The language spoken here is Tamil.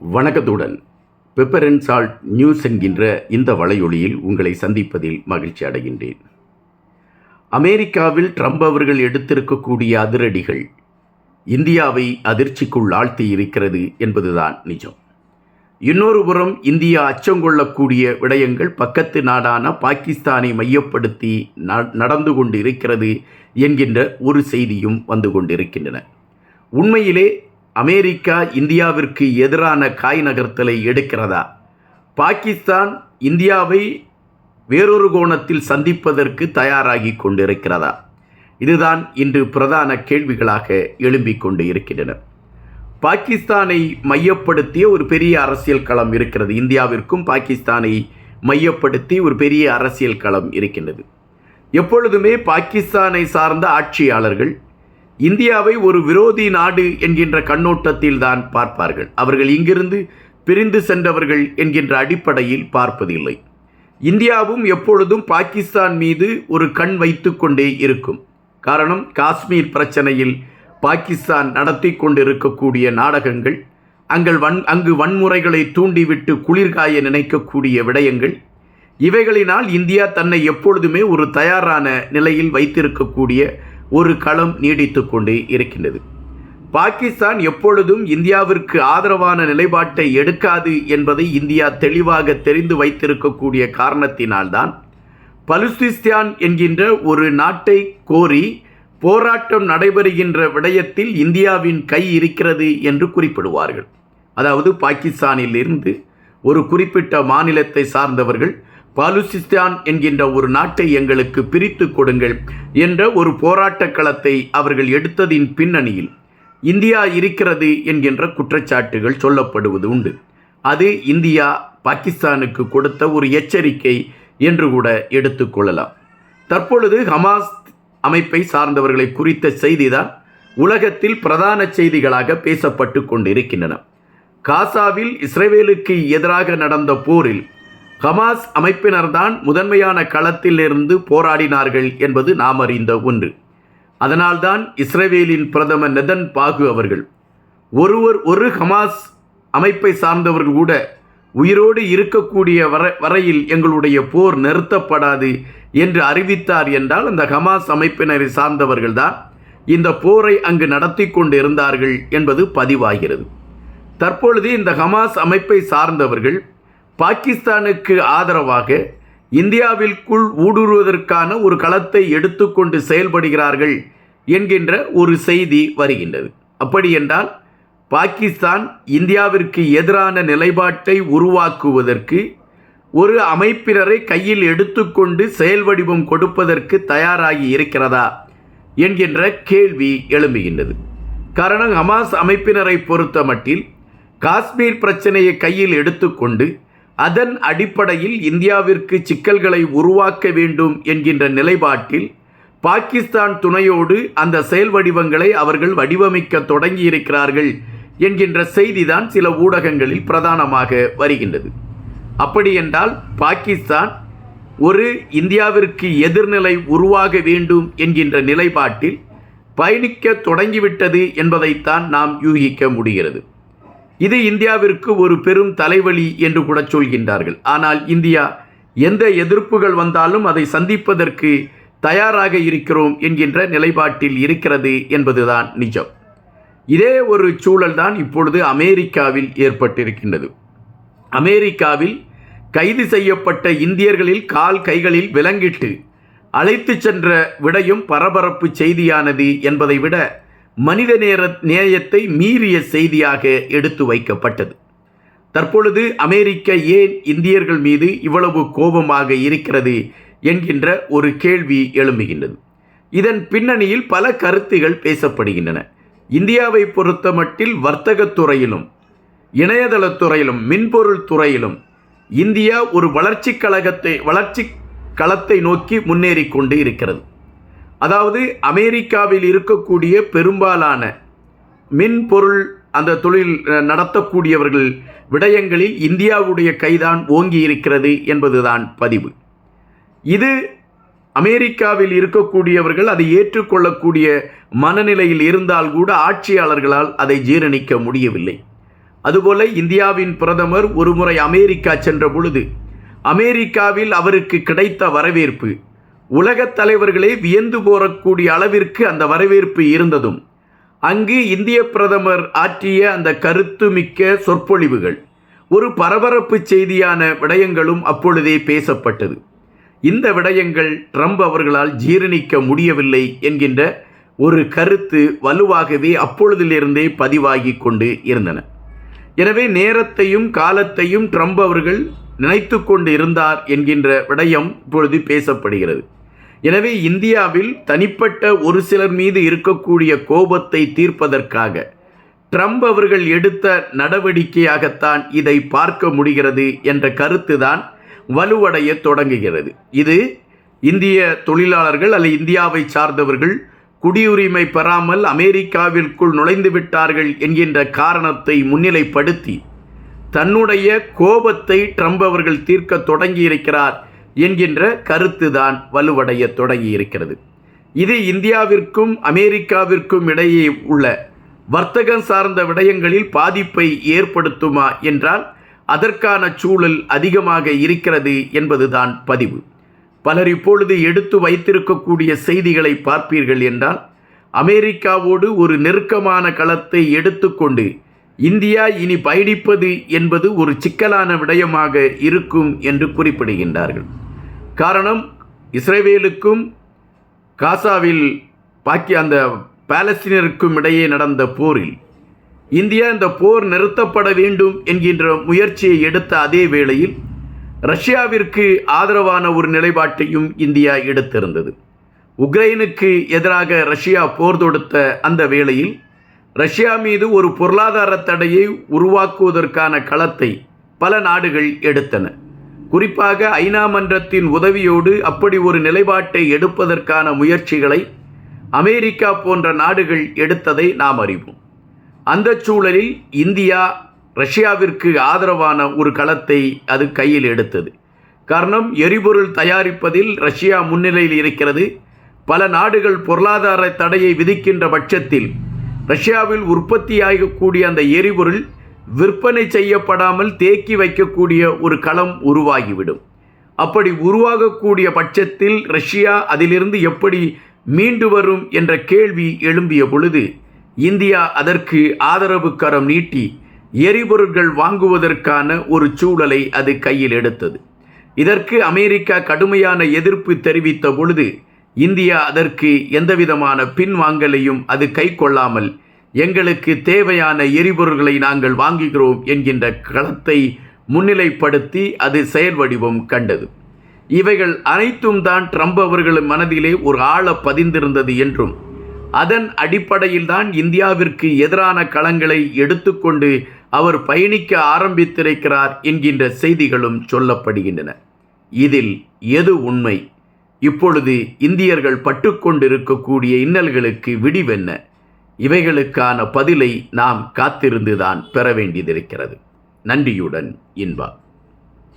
வணக்கத்துடன். பெப்பர் அண்ட் சால்ட் நியூஸ் என்கின்ற இந்த வலையொலியில் உங்களை சந்திப்பதில் மகிழ்ச்சி அடைகின்றேன். அமெரிக்காவில் ட்ரம்ப் அவர்கள் எடுத்திருக்கக்கூடிய அதிரடிகள் இந்தியாவை அதிர்ச்சிக்குள் ஆழ்த்தி இருக்கிறது என்பதுதான் நிஜம். இன்னொரு புறம் இந்தியா அச்சங்கொள்ளக்கூடிய விடயங்கள் பக்கத்து நாடான பாகிஸ்தானை மையப்படுத்தி ந- நடந்து கொண்டு இருக்கிறது என்கின்ற ஒரு செய்தியும் வந்து கொண்டிருக்கின்றன. உண்மையிலே அமெரிக்கா இந்தியாவிற்கு எதிரான காய் நகர்த்தலை எடுக்கிறதா? பாகிஸ்தான் இந்தியாவை வேறொரு கோணத்தில் சந்திப்பதற்கு தயாராகி கொண்டிருக்கிறதா? இதுதான் இன்று பிரதான கேள்விகளாக எழும்பிக் கொண்டு இருக்கின்றன. பாகிஸ்தானை மையப்படுத்திய ஒரு பெரிய அரசியல் களம் இருக்கிறது. இந்தியாவிற்கும் பாகிஸ்தானை மையப்படுத்தி ஒரு பெரிய அரசியல் களம் இருக்கின்றது. எப்பொழுதுமே பாகிஸ்தானை சார்ந்த ஆட்சியாளர்கள் இந்தியாவை ஒரு விரோதி நாடு என்கின்ற கண்ணோட்டத்தில் தான் பார்ப்பார்கள். அவர்கள் இங்கிருந்து பிரிந்து சென்றவர்கள் என்கின்ற அடிப்படையில் பார்ப்பதில்லை. இந்தியாவும் எப்பொழுதும் பாகிஸ்தான் மீது ஒரு கண் வைத்து கொண்டே இருக்கும். காரணம் காஷ்மீர் பிரச்சனையில் பாகிஸ்தான் நடத்தி கொண்டிருக்கக்கூடிய நாடகங்கள் அங்கள் வன் அங்கு வன்முறைகளை தூண்டிவிட்டு குளிர்காய நினைக்கக்கூடிய விடயங்கள் இவைகளினால் இந்தியா தன்னை எப்பொழுதுமே ஒரு தயாரான நிலையில் வைத்திருக்கக்கூடிய ஒரு களம் நீடித்து கொண்டே இருக்கின்றது. பாகிஸ்தான் எப்பொழுதும் இந்தியாவிற்கு ஆதரவான நிலைப்பாட்டை எடுக்காது என்பதை இந்தியா தெளிவாக தெரிந்து வைத்திருக்கக்கூடிய காரணத்தினால்தான் பலுசிஸ்தான் என்கின்ற ஒரு நாட்டை கோரி போராட்டம் நடைபெறுகின்ற விடயத்தில் இந்தியாவின் கை இருக்கிறது என்று குறிப்பிடுவார்கள். அதாவது பாகிஸ்தானில் இருந்து ஒரு குறிப்பிட்ட மாநிலத்தை சார்ந்தவர்கள் பாலுசிஸ்தான் என்கின்ற ஒரு நாட்டை எங்களுக்கு பிரித்து கொடுங்கள் என்ற ஒரு போராட்டக் களத்தை அவர்கள் எடுத்ததின் பின்னணியில் இந்தியா இருக்கிறது என்கின்ற குற்றச்சாட்டுகள் சொல்லப்படுவது உண்டு. அது இந்தியா பாகிஸ்தானுக்கு கொடுத்த ஒரு எச்சரிக்கை என்று கூட எடுத்துக்கொள்ளலாம் தற்பொழுது ஹமாஸ் அமைப்பை சார்ந்தவர்களை குறித்த செய்திதான் உலகத்தில் பிரதான செய்திகளாக பேசப்பட்டு கொண்டிருக்கின்றன. காசாவில் இஸ்ரேவேலுக்கு எதிராக நடந்த போரில் ஹமாஸ் அமைப்பினர்தான் முதன்மையான களத்தில் இருந்து போராடினார்கள் என்பது நாம் அறிந்த ஒன்று. அதனால்தான் இஸ்ரேவேலின் பிரதமர் நெதன் பாகு அவர்கள் ஒருவர் ஒரு ஹமாஸ் அமைப்பை சார்ந்தவர்கள் கூட உயிரோடு இருக்கக்கூடிய வர வரையில் எங்களுடைய போர் நிறுத்தப்படாது என்று அறிவித்தார் என்றால் அந்த ஹமாஸ் அமைப்பினரை சார்ந்தவர்கள்தான் இந்த போரை அங்கு நடத்தி கொண்டு இருந்தார்கள் என்பது பதிவாகிறது. தற்பொழுது இந்த ஹமாஸ் அமைப்பை சார்ந்தவர்கள் பாகிஸ்தானுக்கு ஆதரவாக இந்தியாவிற்குள் ஊடுருவதற்கான ஒரு களத்தை எடுத்துக்கொண்டு செயல்படுகிறார்கள் என்கின்ற ஒரு செய்தி வருகின்றது. அப்படி என்றால் பாகிஸ்தான் இந்தியாவிற்கு எதிரான நிலைப்பாட்டை உருவாக்குவதற்கு ஒரு அமைப்பினரை கையில் எடுத்துக்கொண்டு செயல் வடிவம் கொடுப்பதற்கு தயாராகி இருக்கிறதா என்கின்ற கேள்வி எழும்புகின்றது. காரணம் ஹமாஸ் அமைப்பினரை பொறுத்த மட்டில் காஷ்மீர் பிரச்சனையை கையில் எடுத்துக்கொண்டு அதன் அடிப்படையில் இந்தியாவிற்கு சிக்கல்களை உருவாக்க வேண்டும் என்கின்ற நிலைப்பாட்டில் பாகிஸ்தான் துணையோடு அந்த செயல் வடிவங்களை அவர்கள் வடிவமைக்க தொடங்கியிருக்கிறார்கள் என்கின்ற செய்திதான் சில ஊடகங்களில் பிரதானமாக வருகின்றது. அப்படி என்றால் பாகிஸ்தான் ஒரு இந்தியாவிற்கு எதிர்நிலை உருவாக வேண்டும் என்கின்ற நிலைப்பாட்டில் பயணிக்க தொடங்கிவிட்டது என்பதைத்தான் நாம் யூகிக்க முடிகிறது. இது இந்தியாவிற்கு ஒரு பெரும் தலைவலி என்று கூட சொல்கின்றார்கள். ஆனால் இந்தியா எந்த எதிர்ப்புகள் வந்தாலும் அதை சந்திப்பதற்கு தயாராக இருக்கிறோம் என்கின்ற நிலைப்பாட்டில் இருக்கிறது என்பதுதான் நிஜம். இதே ஒரு சூழல்தான் இப்பொழுது அமெரிக்காவில் ஏற்பட்டிருக்கின்றது. அமெரிக்காவில் கைது செய்யப்பட்ட இந்தியர்களில் கால் கைகளில் விலங்கிட்டு அழைத்து சென்ற விடையும் பரபரப்பு செய்தியானது என்பதை விட மனித நேர நேயத்தை மீறிய செய்தியாக எடுத்து வைக்கப்பட்டது. தற்பொழுது அமெரிக்க ஏன் இந்தியர்கள் மீது இவ்வளவு கோபமாக இருக்கிறது என்கின்ற ஒரு கேள்வி எழும்புகின்றது. இதன் பின்னணியில் பல கருத்துகள் பேசப்படுகின்றன. இந்தியாவை பொறுத்தமட்டில் வர்த்தகத் துறையிலும் இணையதளத் துறையிலும் மின்பொருள் துறையிலும் இந்தியா ஒரு வளர்ச்சி கழகத்தை வளர்ச்சி களத்தை நோக்கி முன்னேறி கொண்டு இருக்கிறது. அதாவது அமெரிக்காவில் இருக்கக்கூடிய பெரும்பாலான மின்பொருள் அந்த தொழில் நடத்தக்கூடியவர்கள் விடயங்களில் இந்தியாவுடைய கைதான் ஓங்கி இருக்கிறது என்பதுதான் பதிவு. இது அமெரிக்காவில் இருக்கக்கூடியவர்கள் அதை ஏற்றுக்கொள்ளக்கூடிய மனநிலையில் இருந்தால் கூட ஆட்சியாளர்களால் அதை ஜீரணிக்க முடியவில்லை. அதுபோல இந்தியாவின் பிரதமர் ஒருமுறை அமெரிக்கா சென்ற பொழுது அமெரிக்காவில் அவருக்கு கிடைத்த வரவேற்பு உலகத் தலைவர்களே வியந்து போறக்கூடிய அளவிற்கு அந்த வரவேற்பு இருந்ததும் அங்கு இந்திய பிரதமர் ஆற்றிய அந்த கருத்துமிக்க சொற்பொழிவுகள் ஒரு பரபரப்பு செய்தியான விடயங்களும் அப்பொழுதே பேசப்பட்டது. இந்த விடயங்கள் ட்ரம்ப் அவர்களால் ஜீரணிக்க முடியவில்லை என்கின்ற ஒரு கருத்து வலுவாகவே அப்பொழுதிலிருந்தே பதிவாகி கொண்டு இருந்தன. எனவே நேரத்தையும் காலத்தையும் ட்ரம்ப் அவர்கள் நினைத்து கொண்டு இருந்தார் என்கின்ற விடயம் இப்பொழுது பேசப்படுகிறது. எனவே இந்தியாவில் தனிப்பட்ட ஒரு சிலர் மீது இருக்கக்கூடிய கோபத்தை தீர்ப்பதற்காக ட்ரம்ப் அவர்கள் எடுத்த நடவடிக்கையாகத்தான் இதை பார்க்க முடிகிறது என்ற கருத்துதான் வலுவடைய தொடங்குகிறது. இது இந்திய தொழிலாளர்கள் அல்ல இந்தியாவை சார்ந்தவர்கள் குடியுரிமை பெறாமல் அமெரிக்காவிற்குள் நுழைந்து விட்டார்கள் என்கின்ற காரணத்தை முன்னிலைப்படுத்தி தன்னுடைய கோபத்தை ட்ரம்ப் அவர்கள் தீர்க்க தொடங்கியிருக்கிறார் என்கின்ற கருத்துதான் வலுவடைய தொடங்கியிருக்கிறது இது இந்தியாவிற்கும் அமெரிக்காவிற்கும் இடையே உள்ள வர்த்தகம் சார்ந்த விடயங்களில் பாதிப்பை ஏற்படுத்துமா என்றால் அதற்கான சூழல் அதிகமாக இருக்கிறது என்பதுதான் பதிவு. பலர் இப்பொழுது எடுத்து வைத்திருக்கக்கூடிய செய்திகளை பார்ப்பீர்கள் என்றால் அமெரிக்காவோடு ஒரு நெருக்கமான களத்தை எடுத்துக்கொண்டு இந்தியா இனி பயணிப்பது என்பது ஒரு சிக்கலான விடயமாக இருக்கும் என்று குறிப்பிடுகின்றார்கள். காரணம் இஸ்ரேவேலுக்கும் காசாவில் பாக்கி அந்த பாலஸ்தீனருக்கும் இடையே நடந்த போரில் இந்தியா இந்த போர் நிறுத்தப்பட வேண்டும் என்கின்ற முயற்சியை எடுத்த அதே வேளையில் ரஷ்யாவிற்கு ஆதரவான ஒரு நிலைப்பாட்டையும் இந்தியா எடுத்திருந்தது. உக்ரைனுக்கு எதிராக ரஷ்யா போர் தொடுத்த அந்த வேளையில் ரஷ்யா மீது ஒரு பொருளாதார தடையை உருவாக்குவதற்கான களத்தை பல நாடுகள் எடுத்தன. குறிப்பாக ஐநா மன்றத்தின் உதவியோடு அப்படி ஒரு நிலைப்பாட்டை எடுப்பதற்கான முயற்சிகளை அமெரிக்கா போன்ற நாடுகள் எடுத்ததை நாம் அறிவோம். அந்த சூழலில் இந்தியா ரஷ்யாவிற்கு ஆதரவான ஒரு களத்தை அது கையில் எடுத்தது. காரணம் எரிபொருள் தயாரிப்பதில் ரஷ்யா முன்னிலையில் இருக்கிறது. பல நாடுகள் பொருளாதார தடையை விதிக்கின்ற பட்சத்தில் ரஷ்யாவில் உற்பத்தியாகக்கூடிய அந்த எரிபொருள் விற்பனை செய்யப்படாமல் தேக்கி வைக்கக்கூடிய ஒரு களம் உருவாகிவிடும். அப்படி உருவாகக்கூடிய பட்சத்தில் ரஷ்யா அதிலிருந்து எப்படி மீண்டு வரும் என்ற கேள்வி எழும்பிய பொழுது இந்தியா அதற்கு ஆதரவு கரம் நீட்டி எரிபொருட்கள் வாங்குவதற்கான ஒரு சூழலை அது கையில் எடுத்தது. இதற்கு அமெரிக்கா கடுமையான எதிர்ப்பு தெரிவித்த பொழுது இந்தியா அதற்கு எந்தவிதமான பின்வாங்கலையும் அது கை கொள்ளாமல் எங்களுக்கு தேவையான எரிபொருள்களை நாங்கள் வாங்குகிறோம் என்கின்ற களத்தை முன்னிலைப்படுத்தி அது செயல் வடிவம் கண்டது. இவைகள் அனைத்தும் தான் ட்ரம்ப் அவர்களின் மனதிலே ஒரு ஆழ பதிந்திருந்தது என்றும் அதன் அடிப்படையில் தான் இந்தியாவிற்கு எதிரான களங்களை எடுத்துக்கொண்டு அவர் பயணிக்க ஆரம்பித்திருக்கிறார் என்கின்ற செய்திகளும் சொல்லப்படுகின்றன. இதில் எது உண்மை? இப்பொழுது இந்தியர்கள் பட்டுக்கொண்டிருக்கக்கூடிய இன்னல்களுக்கு விடிவென்ன? இவைகளுக்கான பதிலை நாம் காத்திருந்துதான் பெற வேண்டியதிருக்கிறது. நன்றியுடன் இன்பா